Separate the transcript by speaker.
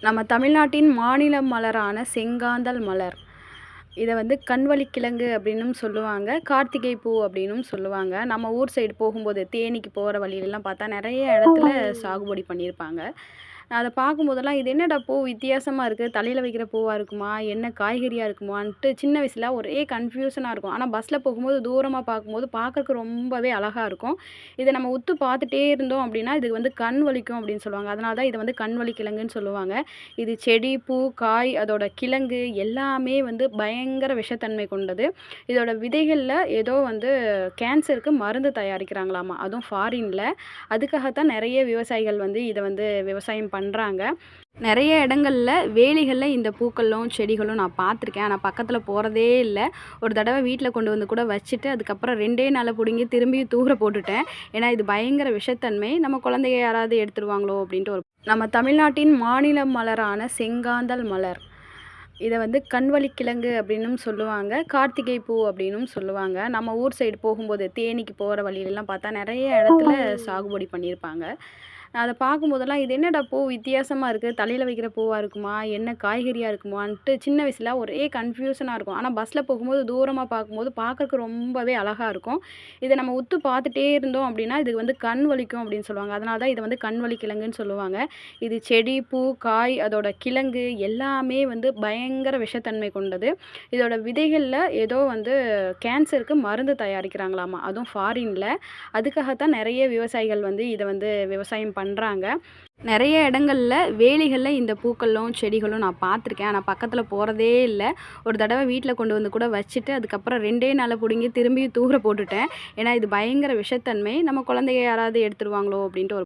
Speaker 1: நம்ம தமிழ்நாட்டின் மாநில மலரான செங்காந்தள் மலர். இதை வந்து கண்வழிக்கிழங்கு அப்படின்னும் சொல்லுவாங்க. கார்த்திகை பூ அப்படின்னும் சொல்லுவாங்க. நம்ம ஊர் சைடு போகும்போது தேனிக்கு போகிற வழியிலலாம் பார்த்தா நிறைய இடத்துல சாகுபடி பண்ணியிருப்பாங்க. அதை பார்க்கும்போதெல்லாம் இது என்னடா பூ வித்தியாசமாக இருக்குது தலையில் வைக்கிற பூவாக இருக்குமா? என்ன காய்கறியாக இருக்குமான்ட்டு சின்ன வயசில் ஒரே கன்ஃபியூஷனாக இருக்கும். ஆனால் பஸ்ஸில் போகும்போது தூரமாக பார்க்கும்போது பார்க்கறக்கு ரொம்பவே அழகாக இருக்கும். இதை நம்ம உத்து பார்த்துட்டே இருந்தோம் அப்படின்னா இது வந்து கண் வலிக்கும் அப்படின்னு சொல்லுவாங்க. அதனால தான் இதை வந்து கண்வழி கிழங்குன்னு சொல்லுவாங்க. இது செடி பூ காய் அதோட கிழங்கு எல்லாமே வந்து பயங்கர விஷத்தன்மை கொண்டது. இதோட விதைகளில் ஏதோ வந்து கேன்சருக்கு மருந்து தயாரிக்கிறாங்களாமா? அதுவும் ஃபாரினில் அதுக்காகத்தான் நிறைய விவசாயிகள் வந்து இதை வந்து விவசாயம் பண்ணுறாங்க நிறைய இடங்கள்ல வேலிகளில் இந்த பூக்களும் செடிகளும் நான் பார்த்துருக்கேன். ஆனால் பக்கத்தில் போகிறதே இல்லை. ஒரு தடவை வீட்டில் கொண்டு வந்து கூட வச்சுட்டு அதுக்கப்புறம் ரெண்டே நாளில் பிடுங்கி திரும்பி தூர போட்டுட்டேன். ஏன்னா இது பயங்கர விஷத்தன்மை. நம்ம குழந்தைய யாராவது எடுத்துருவாங்களோ அப்படின்ட்டு ஒரு நம்ம தமிழ்நாட்டின் மாநில மலரான செங்காந்தள் மலர். இதை வந்து கண்வழிக்கிழங்கு அப்படின்னும் சொல்லுவாங்க. கார்த்திகை பூ அப்படின்னும் சொல்லுவாங்க. நம்ம ஊர் சைடு போகும்போது தேனிக்கு போகிற வழியிலலாம் பார்த்தா நிறைய இடத்துல சாகுபடி பண்ணியிருப்பாங்க. நான் அதை பார்க்கும்போதெல்லாம் இது என்னடா பூ வித்தியாசமாக இருக்குது தலையில் வைக்கிற பூவாக இருக்குமா? என்ன காய்கறியாக இருக்குமான்ட்டு சின்ன வயசில் ஒரே கன்ஃபியூஷனாக இருக்கும். ஆனால் பஸ்ஸில் போகும்போது தூரமாக பார்க்கும்போது பார்க்கறக்கு ரொம்பவே அழகாக இருக்கும். இதை நம்ம உத்து பார்த்துட்டே இருந்தோம் அப்படின்னா இது வந்து கண் வலிக்கும் அப்படின்னு சொல்லுவாங்க. அதனால தான் இதை வந்து கண் வலி கிழங்குன்னு சொல்லுவாங்க. இது செடி பூ காய் அதோட கிழங்கு எல்லாமே வந்து பயங்கர விஷத்தன்மை கொண்டது. இதோட விதைகளில் ஏதோ வந்து கேன்சருக்கு மருந்து தயாரிக்கிறாங்களாமா? அதுவும் ஃபாரினில் அதுக்காகத்தான் நிறைய விவசாயிகள் வந்து இதை வந்து விவசாயம் பண்ணுறாங்க நிறைய இடங்கள்ல வேலிகளில் இந்த பூக்களும் செடிகளும் நான் பார்த்துருக்கேன். ஆனால் பக்கத்தில் போகிறதே இல்லை. ஒரு தடவை வீட்டில் கொண்டு வந்து கூட வச்சுட்டு அதுக்கப்புறம் ரெண்டே நாளில் பிடுங்கி திரும்பி தூர போட்டுட்டேன். ஏன்னா இது பயங்கர விஷத்தன்மை. நம்ம குழந்தைய யாராவது எடுத்துருவாங்களோ அப்படின்ட்டு ஒரு